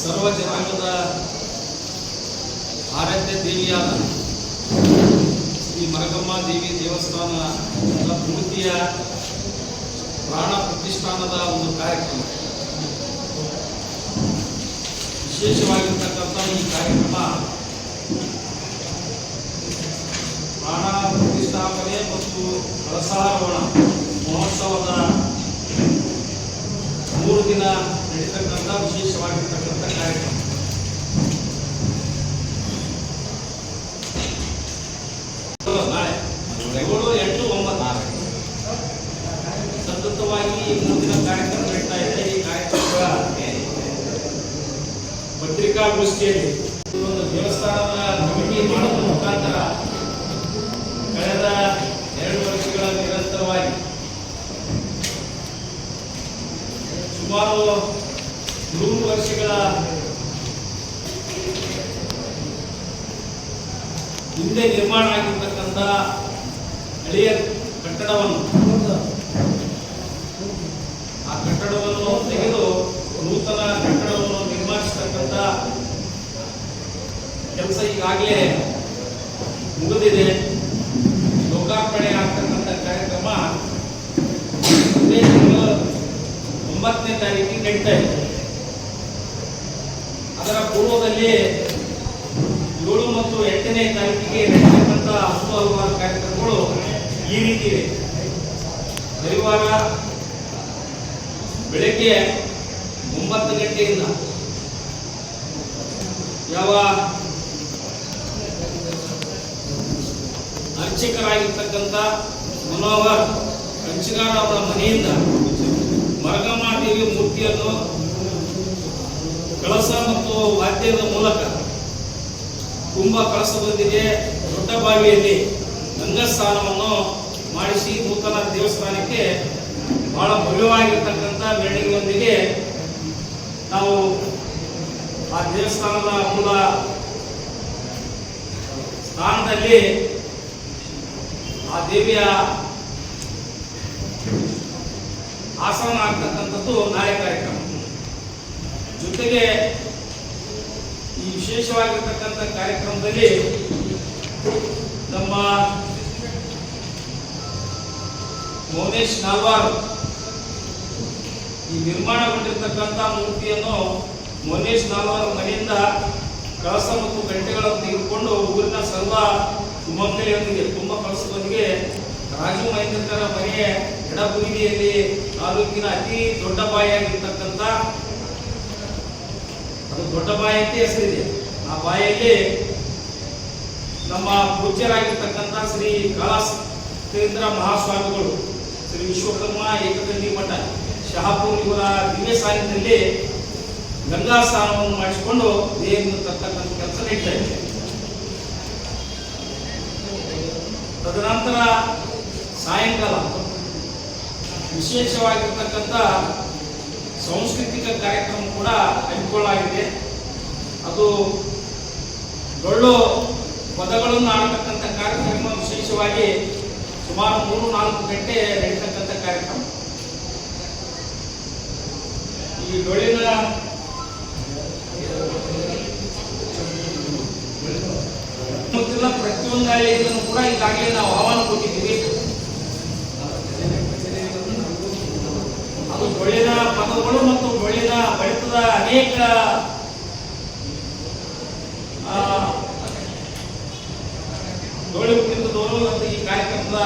ಸರ್ವ ಜನಾಂಗದ ಆರಾಧ್ಯ ದೇವಿಯಾದ ಶ್ರೀ ಮರಗಮ್ಮ ದೇವಿ ದೇವಸ್ಥಾನ ಮೂರ್ತಿಯ ಪ್ರಾಣ ಪ್ರತಿಷ್ಠಾನದ ಒಂದು ಕಾರ್ಯಕ್ರಮ. ವಿಶೇಷವಾಗಿರ್ತಕ್ಕಂಥ ಈ ಕಾರ್ಯಕ್ರಮ ಪ್ರಾಣ ಪ್ರತಿಷ್ಠಾಪನೆ ಮತ್ತು ಕಳಸಾರೋಹಣ ಮಹೋತ್ಸವದ ಮೂರು ದಿನ ನಡೀತಕ್ಕಂಥ ವಿಶೇಷವಾಗಿರ್ತಕ್ಕಂಥ ಕಾರ್ಯಕ್ರಮ ನಾಳೆ ಏಳು ಎಂಟು ಒಂಬತ್ತು ಸತತವಾಗಿ ಈ ಮೂರು ದಿನ ಕಾರ್ಯಕ್ರಮ ನಡೀತಾ ಇದೆ ಈ ಕಾರ್ಯಕ್ರಮದ ಪತ್ರಿಕಾಗೋಷ್ಠಿಯಲ್ಲಿ ಒಂದು ದೇವಸ್ಥಾನದ ಕಮಿಟಿ ಮಾಡೋದ್ರ ಮುಖಾಂತರ ಕಳೆದ ಎರಡು ವರ್ಷಗಳ ನಿರಂತರವಾಗಿ ಸುಮಾರು ನೂರು ವರ್ಷಗಳ ಹಿಂದೆ ನಿರ್ಮಾಣ ಆಗಿರ್ತಕ್ಕಂಥ ಹಳೆಯ ಕಟ್ಟಡವನ್ನು ಆ ಕಟ್ಟಡವನ್ನು ತೆಗೆದು ಕೆಲಸ ಈಗಾಗಲೇ ಮುಗಿದಿದೆ. ಲೋಕಾರ್ಪಣೆ ಆಗ್ತಕ್ಕಂಥ ಕಾರ್ಯಕ್ರಮ ಒಂಬತ್ತನೇ ತಾರೀಕಿಗೆ ನಡೀತಾ ಇದೆ. ಅದರ ಪೂರ್ವದಲ್ಲಿ ಏಳು ಮತ್ತು ಎಂಟನೇ ತಾರೀಕಿಗೆ ನಡೆಯತಕ್ಕಂಥ ಹತ್ತು ಹಲವಾರು ಕಾರ್ಯಕ್ರಮಗಳು ಈ ರೀತಿ ಇವೆ ರವಿವಾರ ಬೆಳಗ್ಗೆ ಒಂಬತ್ತು ಗಂಟೆಯಿಂದ ಯಾವ ಅರ್ಚಕರಾಗಿರ್ತಕ್ಕಂಥ ಮನೋಹರ್ ಕಂಚಿಗಾರ ಅವರ ಮನೆಯಿಂದ ಮರಗಮಾದೇವಿ ಮೂರ್ತಿಯನ್ನು ಕಳಸ ಮತ್ತು ವಾದ್ಯದ ಮೂಲಕ ಕುಂಭ ಕಳಸದೊಂದಿಗೆ ದೊಡ್ಡ ಬಾವಿಯಲ್ಲಿ ಗಂಗಸ್ಥಾನವನ್ನು ಮಾಡಿಸಿ ನೂತನ ದೇವಸ್ಥಾನಕ್ಕೆ ಬಹಳ ಭವ್ಯವಾಗಿರ್ತಕ್ಕಂಥ ಮೆರವಣಿಗೆಯೊಂದಿಗೆ ನಾವು ಆ ದೇವಸ್ಥಾನದ ಮೂಲ ಸ್ಥಾನದಲ್ಲಿ ಆ ದೇವಿಯ ಆಸನ ಆಗ್ತಕ್ಕಂಥದ್ದು ನಾಳೆ ಕಾರ್ಯಕ್ರಮ. ಜೊತೆಗೆ ಈ ವಿಶೇಷವಾಗಿರ್ತಕ್ಕಂಥ ಕಾರ್ಯಕ್ರಮದಲ್ಲಿ ನಮ್ಮ ಮೌನೇಶ್ ನಾಲ್ವಾರ್ ಈ ನಿರ್ಮಾಣಗೊಂಡಿರ್ತಕ್ಕಂಥ ಮೂರ್ತಿಯನ್ನು ಮೌನೇಶ್ ನಾಲ್ವರ ಮನೆಯಿಂದ ಕಳಸ ಮತ್ತು ಗಂಟೆಗಳನ್ನು ತೆಗೆದುಕೊಂಡು ಊರಿನ ಸರ್ವ ತುಂಬ ಕಳಸದೊಂದಿಗೆ ರಾಜು ಮಹೇಂದ್ರಕರ ಮನೆಯ ಎಡಬುಗಿರಿಯಲ್ಲಿ ತಾಲೂಕಿನ ಅತಿ ದೊಡ್ಡ ಬಾಯಿಯಾಗಿರ್ತಕ್ಕಂಥ, ಅದು ದೊಡ್ಡ ಬಾಯಿ ಅಂತ ಹೆಸರಿದೆ. ಆ ಬಾಯಿಯಲ್ಲಿ ನಮ್ಮ ಪೂಜ್ಯರಾಗಿರ್ತಕ್ಕಂಥ ಶ್ರೀ ಕಾಲಾಸ್ತೇಂದ್ರ ಮಹಾಸ್ವಾಮಿಗಳು, ಶ್ರೀ ವಿಶ್ವಕರ್ಮ ಏಕದಂಡಿ ಮಠ ಶಹಾಪುರ್ ಇವರ ದಿವ್ಯ ಸಾನ್ನಿಧ್ಯದಲ್ಲಿ ಗಂಗಾ ಸ್ನಾನವನ್ನು ಮಾಡಿಸಿಕೊಂಡು ದೇಹವನ್ನು ತರ್ತಕ್ಕಂಥ ಕೆಲಸ ನಡೀತಾ ಇದೆ ತದನಂತರ ಸಾಯಂಕಾಲ, ವಿಶೇಷವಾಗಿರ್ತಕ್ಕಂಥ ಸಾಂಸ್ಕೃತಿಕ ಕಾರ್ಯಕ್ರಮ ಕೂಡ ಹಮ್ಮಿಕೊಳ್ಳಲಾಗಿದೆ ಅದು ಡೊಳ್ಳು ಪದಗಳನ್ನು ಆಡತಕ್ಕಂಥ ಕಾರ್ಯಕ್ರಮ ವಿಶೇಷವಾಗಿ ಸುಮಾರು ಮೂರು ನಾಲ್ಕು ಗಂಟೆ ನಡೀತಕ್ಕಂಥ ಕಾರ್ಯಕ್ರಮ. ಈ ಡೊಳ್ಳಿನ ಗೊತ್ತಿಲ್ಲ ಇದನ್ನು ಕೂಡ ಈಗಾಗಲೇ ನಾವು ಆಹ್ವಾನ ಕೊಟ್ಟಿದ್ದೀವಿ. ಅದು ಡೊಳ್ಳಿನ ಪದಗಳು ಮತ್ತು ಡೊಳ್ಳಿನ ಬಡಿತದ ಅನೇಕ ಡೊಳ್ಳು ಕುಣಿತದವರು ಮತ್ತು ಈ ಕಾರ್ಯಕ್ರಮದ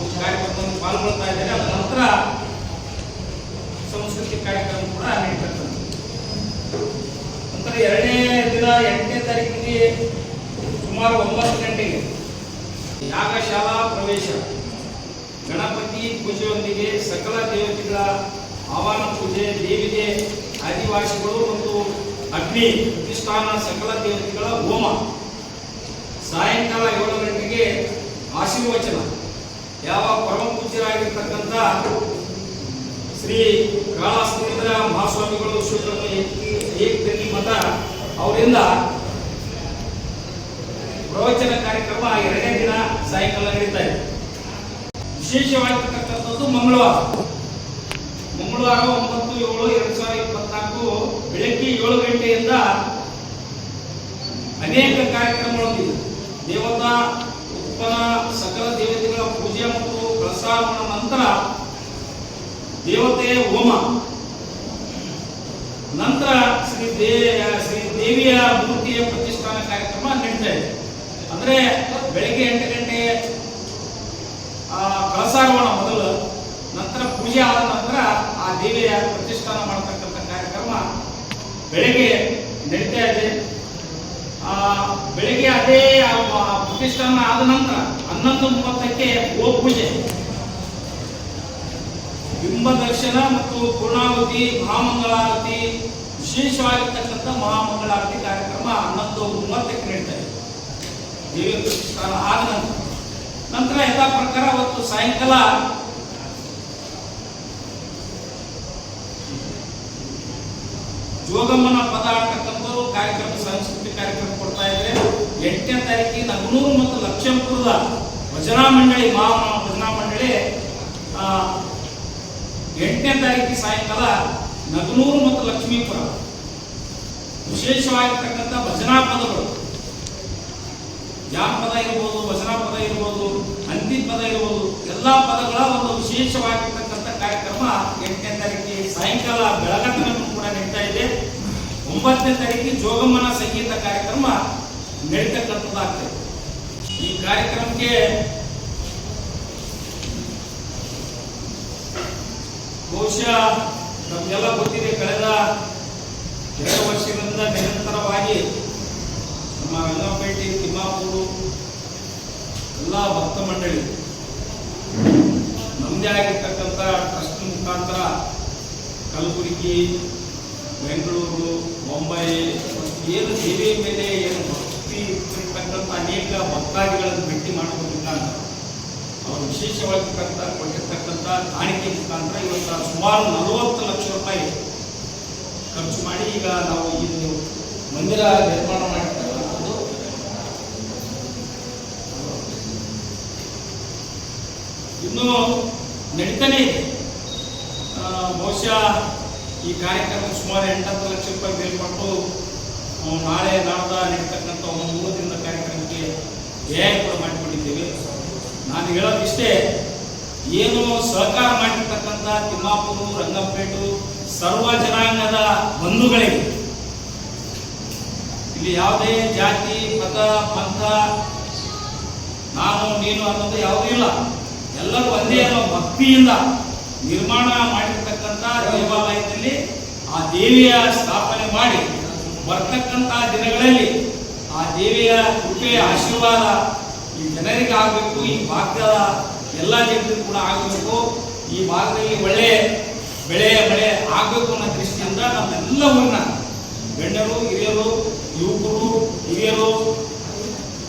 ಒಂದು ಕಾರ್ಯಕ್ರಮದಲ್ಲಿ ಪಾಲ್ಗೊಳ್ತಾ ಇದ್ದಾರೆ. ಅದರ ನಂತರ ಸಂಸ್ಕೃತಿ ಕಾರ್ಯಕ್ರಮ ಕೂಡ ನಡೀತಕ್ಕಂಥದ್ದು ನಂತರ ಎರಡನೇ ದಿನ ಎಂಟನೇ ತಾರೀಕಿಗೆ ಸುಮಾರು ಒಂಬತ್ತು ಗಂಟೆಗೆ ಯಾಗಶಾಲಾ ಪ್ರವೇಶ. ಗಣಪತಿ ಪೂಜೆಯೊಂದಿಗೆ ಸಕಲ ದೇವತೆಗಳ ಆಹ್ವಾನ ಪೂಜೆ, ದೇವಿಗೆ ಆದಿವಾಸಿಗಳು ಮತ್ತು ಅಗ್ನಿ ಪ್ರತಿಷ್ಠಾನ ಸಕಲ ದೇವತೆಗಳ ಹೋಮ. ಸಾಯಂಕಾಲ ಏಳು ಗಂಟೆಗೆ ಆಶೀರ್ವಚನ. ಯಾವ ಪರಮ ಪೂಜ್ಯರಾಗಿರ್ತಕ್ಕಂಥ ಶ್ರೀ ಕಾಳಾಸ್ತ್ರೀಂದ್ರ ಮಹಾಸ್ವಾಮಿಗಳು ಶಿವಕರ್ಮ ಏಕದಲ್ಲಿ ಮಠ ಅವರಿಂದ ಪ್ರವಚನ ಕಾರ್ಯಕ್ರಮ ಎರಡನೇ ದಿನ ಸಾಯಂಕಾಲ ನಡೀತಾ ಇದೆ. ವಿಶೇಷವಾಗಿರ್ತಕ್ಕಂಥದ್ದು ಮಂಗಳವಾರ. ಮಂಗಳವಾರ ಒಂಬತ್ತು ಏಳು ಎರಡ್ ಸಾವಿರದ ಇಪ್ಪತ್ನಾಲ್ಕು ಬೆಳಗ್ಗೆ ಏಳು ಗಂಟೆಯಿಂದ ಅನೇಕ ಕಾರ್ಯಕ್ರಮಗಳಲ್ಲಿ ದೇವತಾ ಉತ್ಪನ್ನ ಸಕಲ ದೇವತೆಗಳ ಪೂಜೆ ಮತ್ತು ಪ್ರಸಾರ ನಂತರ ದೇವತೆಯ ಹೋಮ. ನಂತರ ಶ್ರೀ ದೇ, ಶ್ರೀ ದೇವಿಯ ಮೂರ್ತಿಯ ಪ್ರತಿಷ್ಠಾನ ಕಾರ್ಯಕ್ರಮ ನಡೀತಾ ಬೆಳಿಗ್ಗೆ ಎಂಟು ಗಂಟೆ ಆ, ಕಳಸಾರೋಹಣ ಮೊದಲು ನಂತರ ಪೂಜೆ ಆದ ನಂತರ ಆ ದೇವಿಯ ಪ್ರತಿಷ್ಠಾನ ಮಾಡತಕ್ಕಂಥ ಕಾರ್ಯಕ್ರಮ ಬೆಳಿಗ್ಗೆ ನಡೀತಾ ಇದೆ. ಆ, ಬೆಳಿಗ್ಗೆ ಅದೇ ಪ್ರತಿಷ್ಠಾನ ಆದ ನಂತರ ಹನ್ನೊಂದು ಮೂವತ್ತಕ್ಕೆ ಗೋ ಪೂಜೆ. ಬಿಂಬ ದರ್ಶನ ಮತ್ತು ಪೂರ್ಣಾಹುತಿ ಮಹಾಮಂಗಳಾರತಿ ವಿಶೇಷವಾಗಿರ್ತಕ್ಕಂಥ ಮಹಾಮಂಗಳಾರತಿ ಕಾರ್ಯಕ್ರಮ ಹನ್ನೊಂದು ಮೂವತ್ತಕ್ಕೆ ನಡೀತಾ ಇದೆ. ಪ್ರತಿಷ್ಠಾನ ಆದ ನಂತರ ನಂತರ ಯಥಾ ಪ್ರಕಾರ ಅವತ್ತು ಸಾಯಂಕಾಲ ಜೋಗಮ್ಮನ ಪದ ಆಡ್ತಕ್ಕಂಥವ್ರು ಕಾರ್ಯಕ್ರಮ, ಸಾಂಸ್ಕೃತಿಕ ಕಾರ್ಯಕ್ರಮ ಕೊಡ್ತಾ ಇದ್ದಾರೆ ಎಂಟನೇ ತಾರೀಕಿಗೆ ನಗನೂರು ಮತ್ತು ಲಕ್ಷ್ಮೀಪುರದ ಭಜನಾ ಮಂಡಳಿ ಮಹಾ ಭಜನಾ ಮಂಡಳಿ ಎಂಟನೇ ತಾರೀಕಿಗೆ ಸಾಯಂಕಾಲ ನಗನೂರು ಮತ್ತು ಲಕ್ಷ್ಮೀಪುರ. ವಿಶೇಷವಾಗಿರ್ತಕ್ಕಂಥ ಭಜನಾ ಪದಗಳು. ಜಾನಪದ ಇರ್ಬೋದು, ವಚನ ಪದ ಇರ್ಬೋದು, ಅಂತಿಮ ಪದ ಇರ್ಬೋದು, ಎಲ್ಲಾ ಪದಗಳ ಒಂದು ವಿಶೇಷವಾಗಿರ್ತಕ್ಕಂಥ ಕಾರ್ಯಕ್ರಮ ಎಂಟನೇ ತಾರೀಕಿಗೆ ಸಾಯಂಕಾಲ ಬೆಳಗತನೂ ಕೂಡ ನಡೀತಾ ಇದೆ. ಒಂಬತ್ತನೇ ತಾರೀಕಿಗೆ ಜೋಗಮ್ಮನ ಸಂಗೀತ ಕಾರ್ಯಕ್ರಮ ನಡೀತಕ್ಕಂಥದ್ದಾಗ್ತದೆ. ಈ ಕಾರ್ಯಕ್ರಮಕ್ಕೆ ಬಹುಶಃ ನಮಗೆಲ್ಲ ಗೊತ್ತಿದೆ, ಕಳೆದ ಎರಡು ವರ್ಷಗಳಿಂದ ನಿರಂತರವಾಗಿ ನಮ್ಮ ರಂಗಪೇಟೆ ತಿಮ್ಮಾಪುರು ಎಲ್ಲ ಭಕ್ತ ಮಂಡಳಿ. ನಮ್ಮದೇ ಆಗಿರ್ತಕ್ಕಂಥ ಟ್ರಸ್ಟ್ ಮುಖಾಂತರ ಕಲಬುರಗಿ, ಬೆಂಗಳೂರು, ಮುಂಬೈ, ಏನು ದೇವಿಯ ಮೇಲೆ ಏನು ಭಕ್ತಿ ಇರ್ತಕ್ಕಂಥ ಅನೇಕ ಭಕ್ತಾದಿಗಳನ್ನು ಭೇಟಿ ಮುಖಾಂತರ ಅವರು ವಿಶೇಷವಾಗಿರ್ತಕ್ಕಂಥ ಕೊಟ್ಟಿರ್ತಕ್ಕಂಥ ಕಾಣಿಕೆ ಮುಖಾಂತರ ಇವತ್ತು ಸುಮಾರು ನಲವತ್ತು ಲಕ್ಷ ರೂಪಾಯಿ ಖರ್ಚು ಮಾಡಿ ಈಗ ನಾವು ಇದು ಮಂದಿರ ನಿರ್ಮಾಣ ಮಾಡಿರ್ತಕ್ಕಂಥದ್ದು ಇನ್ನು ನಡೀತಾನೆ ಇದೆ. ಬಹುಶಃ ಈ ಕಾರ್ಯಕ್ರಮ ಸುಮಾರು ಎಂಟತ್ತು ಲಕ್ಷ ರೂಪಾಯಿ ಮೇಲ್ಪಟ್ಟು ನಾಳೆ ನಾಡ್ದ ನಡೀತಕ್ಕಂಥ ಒಂದು ಮೂರು ದಿನದ ಕಾರ್ಯಕ್ರಮಕ್ಕೆ ವ್ಯಯ ಕೂಡ ಮಾಡಿಕೊಂಡಿದ್ದೇವೆ ನಾನು ಹೇಳೋದಿಷ್ಟೇ ಏನು ಸಹಕಾರ ಮಾಡಿರ್ತಕ್ಕಂಥ ತಿಮ್ಮಾಪುರ, ರಂಗಪೇಟು, ಸರ್ವ ಜನಾಂಗದ ಬಂಧುಗಳಿಗೆ ಇಲ್ಲಿ ಯಾವುದೇ ಜಾತಿ, ಮತ, ಪಂಥ, ನಾನು, ನೀನು ಅನ್ನೋದು ಯಾವುದೂ ಇಲ್ಲ. ಎಲ್ಲರೂ ಒಂದೇ ಅನ್ನೋ ಭಕ್ತಿಯಿಂದ ನಿರ್ಮಾಣ ಮಾಡಿರ್ತಕ್ಕಂಥ ದೇವಾಲಯದಲ್ಲಿ ಆ ದೇವಿಯ ಸ್ಥಾಪನೆ ಮಾಡಿ ಬರ್ತಕ್ಕಂಥ ದಿನಗಳಲ್ಲಿ ಆ ದೇವಿಯ ಕೃಪೆಯ ಆಶೀರ್ವಾದ ಈ ಜನರಿಗೆ ಆಗಬೇಕು, ಈ ಭಾಗದ ಎಲ್ಲ ಜನರಿಗೂ ಕೂಡ ಆಗಬೇಕು. ಈ ಭಾಗದಲ್ಲಿ ಒಳ್ಳೆ ಬೆಳೆ ಆಗಬೇಕು ಅನ್ನೋ ದೃಷ್ಟಿಯಿಂದ ನಮ್ಮೆಲ್ಲ ಊರಿನ ಗಂಡರು ಹಿರಿಯರು, ಯುವಕರು, ಹಿರಿಯರು,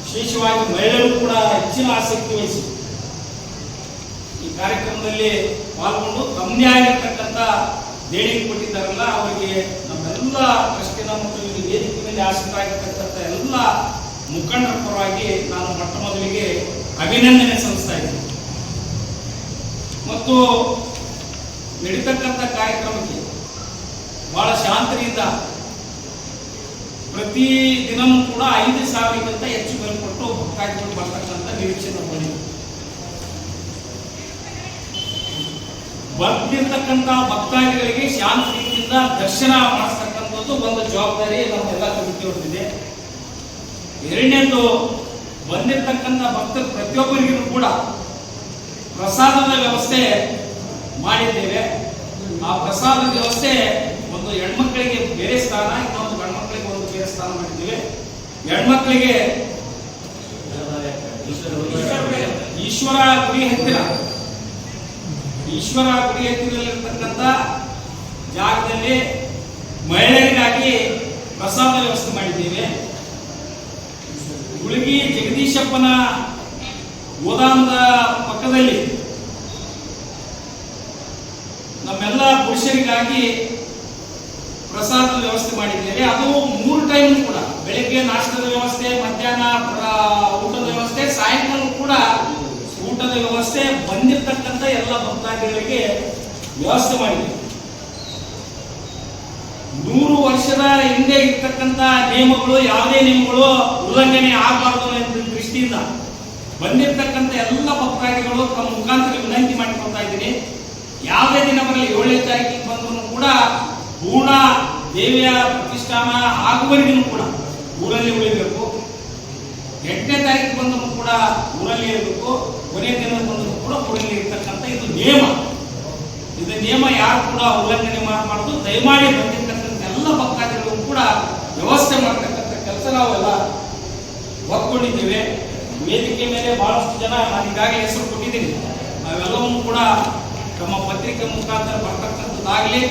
ವಿಶೇಷವಾಗಿ ಮಹಿಳೆಯರು ಕೂಡ ಹೆಚ್ಚಿನ ಆಸಕ್ತಿ ವಹಿಸಿ ಈ ಕಾರ್ಯಕ್ರಮದಲ್ಲಿ ಪಾಲ್ಗೊಂಡು ತಮ್ಮದೇ ಆಗಿರ್ತಕ್ಕಂಥ ದೇಣಿಗೆ ಕೊಟ್ಟಿದ್ದಾರಲ್ಲ, ಅವರಿಗೆ ನಮ್ಮೆಲ್ಲ ಟ್ರಸ್ಟಿನ ಮತ್ತು ಇಲ್ಲಿ ವೇದಿಕೆ ಮೇಲೆ ಆಸಕ್ತರಾಗಿರ್ತಕ್ಕಂಥ ಎಲ್ಲ ಮುಖಂಡರ ಪರವಾಗಿ ನಾನು ಮೊಟ್ಟ ಮೊದಲಿಗೆ ಅಭಿನಂದನೆ ಸಲ್ಲಿಸ್ತಾ ಇದ್ದೀನಿ. ಮತ್ತು ನಡೀತಕ್ಕಂಥ ಕಾರ್ಯಕ್ರಮಕ್ಕೆ ಬಹಳ ಶಾಂತಿಯಿಂದ ಪ್ರತಿ ದಿನವೂ ಕೂಡ ಐದು ಸಾವಿರಕ್ಕಿಂತ ಹೆಚ್ಚು ಮೇಲ್ಪಟ್ಟು ಭಕ್ತಾದಿಗಳು ಬರ್ತಕ್ಕಂಥ ನಿರೀಕ್ಷೆ ನಮ್ಮಲ್ಲಿ ಬರ್ತಿರ್ತಕ್ಕಂಥ ಭಕ್ತಾದಿಗಳಿಗೆ ಶಾಂತಿ ರೀತಿಯಿಂದ ದರ್ಶನ ಮಾಡಿಸ್ತಕ್ಕಂಥದ್ದು ಒಂದು ಜವಾಬ್ದಾರಿ ನಮ್ಮೆಲ್ಲ ಕಮಿಟಿ ಹೊರಟಿದೆ ಎರಡನೇದು ಬಂದಿರತಕ್ಕಂಥ ಭಕ್ತ ಪ್ರತಿಯೊಬ್ಬರಿಗೂ ಕೂಡ ಪ್ರಸಾದದ ವ್ಯವಸ್ಥೆ ಮಾಡಿದ್ದೇವೆ. ಆ ಪ್ರಸಾದ ವ್ಯವಸ್ಥೆ ಒಂದು ಹೆಣ್ಮಕ್ಳಿಗೆ ಬೇರೆ ಸ್ಥಾನ ಇನ್ನೊಂದು ಗಂಡ್ಮಕ್ಳಿಗೆ ಒಂದು ಬೇರೆ ಸ್ಥಾನ ಮಾಡಿದ್ದೇವೆ. ಹೆಣ್ಮಕ್ಳಿಗೆ ಈಶ್ವರ ಗುಡಿ ಹತ್ತಿರ. ಈಶ್ವರ ಗುಡಿ ಹತ್ತಿರಲ್ಲಿರ್ತಕ್ಕಂಥ ಜಾಗದಲ್ಲಿ ಮಹಿಳೆಯರಿಗಾಗಿ ಪ್ರಸಾದ ವ್ಯವಸ್ಥೆ ಮಾಡಿದ್ದೇವೆ. ಗುಳಿಗಿ ಜಗದೀಶಪ್ಪನ ಗೋದಾಮದ ಪಕ್ಕದಲ್ಲಿ ನಮ್ಮೆಲ್ಲ ಪುರುಷರಿಗಾಗಿ ಪ್ರಸಾದ ವ್ಯವಸ್ಥೆ ಮಾಡಿದ್ದೇವೆ. ಅದು ಮೂರು ಟೈಮ್ ಕೂಡ. ಬೆಳಿಗ್ಗೆ ನಾಷ್ಟದ ವ್ಯವಸ್ಥೆ, ಮಧ್ಯಾಹ್ನ ಊಟದ ವ್ಯವಸ್ಥೆ, ಸಾಯಂಕಾಲ ಕೂಡ ಊಟದ ವ್ಯವಸ್ಥೆ ಬಂದಿರತಕ್ಕಂಥ ಭಕ್ತಾದಿಗಳಿಗೆ ವ್ಯವಸ್ಥೆ ಮಾಡಿದೆ. ನೂರು ವರ್ಷದ ಹಿಂದೆ ಇರ್ತಕ್ಕಂಥ ನಿಯಮಗಳು, ಯಾವುದೇ ನಿಯಮಗಳು ಉಲ್ಲಂಘನೆ ಆಗಬಾರದು ಅನ್ನೋ ದೃಷ್ಟಿಯಿಂದ ಬಂದಿರತಕ್ಕಂಥ ಎಲ್ಲ ಭಕ್ತಾದಿಗಳು ತಮ್ಮ ಮುಖಾಂತರ ವಿನಂತಿ ಮಾಡಿಕೊಳ್ತಾ ಇದ್ದೀನಿ. ಯಾವುದೇ ದಿನ ಬರಲಿ ಏಳನೇ ತಾರೀಕಿಗೆ ಬಂದರೂ ಕೂಡ ಪೂರ್ಣ ದೇವಿಯ ಪ್ರತಿಷ್ಠಾನ ಆಗುವವರೆಗೂ ಕೂಡ ಊರಲ್ಲಿ ಉಳಿಬೇಕು. ಎಂಟನೇ ತಾರೀಕು ಬಂದರೂ ಕೂಡ ಊರಲ್ಲಿ ಇರಬೇಕು. ಕೊನೆಯ ದಿನ ಬಂದರೂ ಕೂಡ ಕೊಡಲಿ ಇರ್ತಕ್ಕಂಥ ಇದು ನಿಯಮ. ಇದು ನಿಯಮ ಯಾರು ಕೂಡ ಉಲ್ಲಂಘನೆ ಮಾಡಬಾರ್ದು ದಯಮಾಡಿ ಬಂದಿರ್ತಕ್ಕಂಥ ಎಲ್ಲ ಭಕ್ತಾದಿಗಳು ಕೂಡ ವ್ಯವಸ್ಥೆ ಮಾಡ್ತಕ್ಕಂಥ ಕೆಲಸ ನಾವೆಲ್ಲ ಒಪ್ಕೊಂಡಿದ್ದೇವೆ. ವೇದಿಕೆ ಮೇಲೆ ಬಹಳಷ್ಟು ಜನ ನಾನು ಈಗಾಗಲೇ ಹೆಸರು ಕೊಟ್ಟಿದ್ದೀನಿ. ನಾವೆಲ್ಲವನ್ನೂ ಕೂಡ ನಮ್ಮ ಪತ್ರಿಕೆ ಮುಖಾಂತರ ಬರ್ತಕ್ಕಂಥದ್ದಾಗಲಿ.